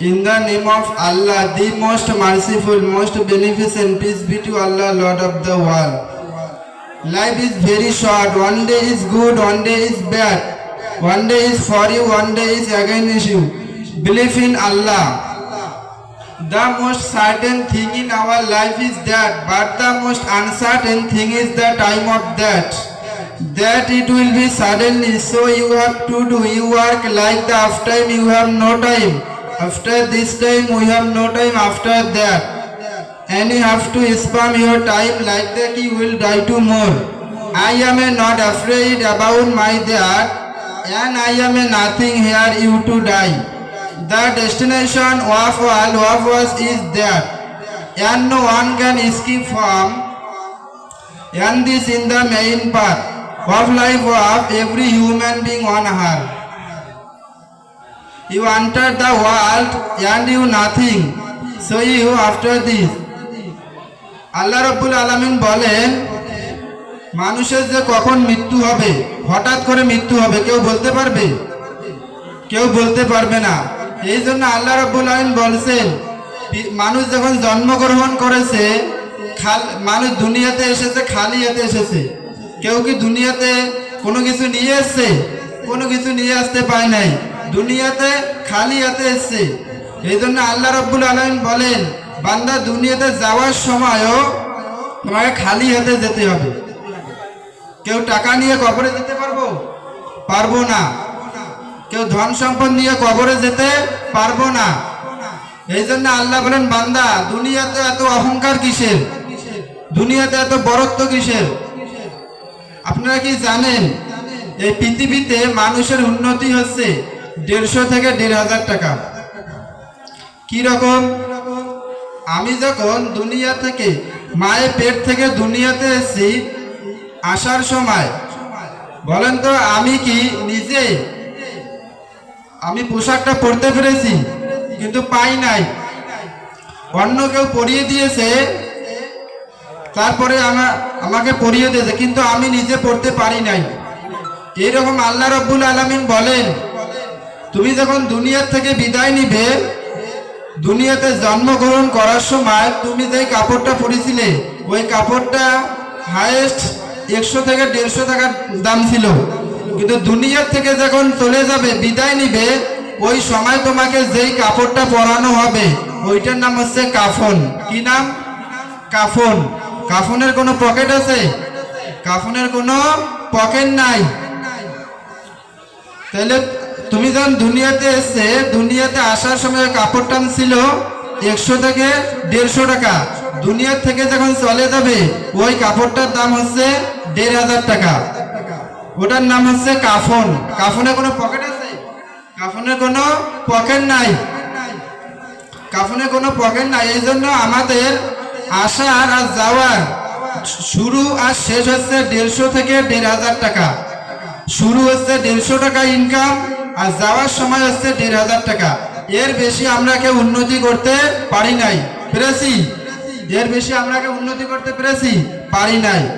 In the name of Allah, the most merciful, most beneficent, peace be to Allah, Lord of the world. Life is very short. One day is good, one day is bad. One day is for you, one day is against you. Believe in Allah. The most certain thing in our life is that, but the most uncertain thing is the time of that. That it will be suddenly, so you have to do. You work like the after time, you have no time. After this time, we have no time after that. And you have to spam your time like that, you will die tomorrow. I am not afraid about my death, and I am nothing here, you to die. The destination of all of us is there, and no one can escape from. And this in the main part of life of every human being on earth. You enter the world and you nothing. So you, after this. আল্লাহ রব্বুল আলমিন বলেন, মানুষের যে কখন মৃত্যু হবে, হঠাৎ করে মৃত্যু হবে, কেউ বলতে পারবে কেউ বলতে পারবে না এই জন্য আল্লাহ রব্বুল আলমিন বলছেন, মানুষ যখন জন্মগ্রহণ করেছে, খাল, মানুষ দুনিয়াতে এসেছে খালি হাতে এসেছে কেউ কি দুনিয়াতে কোনো কিছু নিয়ে এসছে কোনো কিছু নিয়ে আসতে পায় নাই দুনিয়াতে খালি হাতে এসছে। এই জন্য আল্লাহ রব্বুল আলমিন বলেন, বান্দা দুনিয়াতে যাওয়ার সময়ও তোমাকে খালি হাতে যেতে হবে। কেউ টাকা নিয়ে কবরে যেতে পারব? পারব না। কেউ ধন সম্পদ নিয়ে কবরে যেতে পারব না। এই জন্য আল্লাহ বলেন, বান্দা, দুনিয়াতে এত অহংকার কিসের? দুনিয়াতে এত বরত্ব কিসের? আপনারা কি জানেন, এই পৃথিবীতে মানুষের উন্নতি হচ্ছে? দেড়শো থেকে দেড় হাজার টাকা। কি রকম? আমি যখন দুনিয়া থেকে, মায়ের পেট থেকে দুনিয়াতে এসেছি, আসার সময়, বলেন তো, আমি কি নিজে, আমি পোশাকটা পরতে পেরেছি, কিন্তু পাই নাই। অন্য কেউ পরিয়ে দিয়েছে, তারপরে আমা- আমাকে পরিয়ে দিয়েছে, কিন্তু আমি নিজে পড়তে পারি নাই। এইরকম আল্লাহ রব্বুল আলমিন বলেন তুমি যখন দুনিয়ার থেকে বিদায় নিবে, দুনিয়াতে জন্মগ্রহণ করার সময় তুমি যে কাপড়টা পরেছিলে, ওই কাপড়টা হায়েস্ট একশো থেকে দেড়শো টাকার দাম ছিল। কিন্তু দুনিয়ার থেকে যখন চলে যাবে, বিদায় নিবে, ওই সময় তোমাকে যেই কাপড়টা পরানো হবে, ওইটার নাম হচ্ছে কাফন। কি নাম? কাফন। কাফনের কোনো পকেট আছে? কাফনের কোনো পকেট নাই। তাহলে তুমি যখন দুনিয়াতে এসছে দুনিয়াতে আসার সময় কাপড় টান ছিল একশো থেকে দেড়শো টাকা। দুনিয়ার থেকে যখন চলে যাবে, ওই কাপড়টার দাম হচ্ছে দেড় হাজার টাকা। ওটার নাম হচ্ছে কাফন। কাফনে কোনো পকেট আছে? কাফনের কোনো পকেট নাই। কাফনের কোনো পকেট নাই। এই জন্য আমাদের আসার আর যাওয়ার শুরু আর শেষ হচ্ছে দেড়শো থেকে দেড় হাজার টাকা। শুরু হচ্ছে দেড়শো টাকা ইনকাম আর যাওয়ার সময় হচ্ছে দেড় হাজার টাকা। এর বেশি আমরা কেউ উন্নতি করতে পারি নাই। পেরেছি? এর বেশি আমরা কেউ উন্নতি করতে পেরেছি? পারি নাই।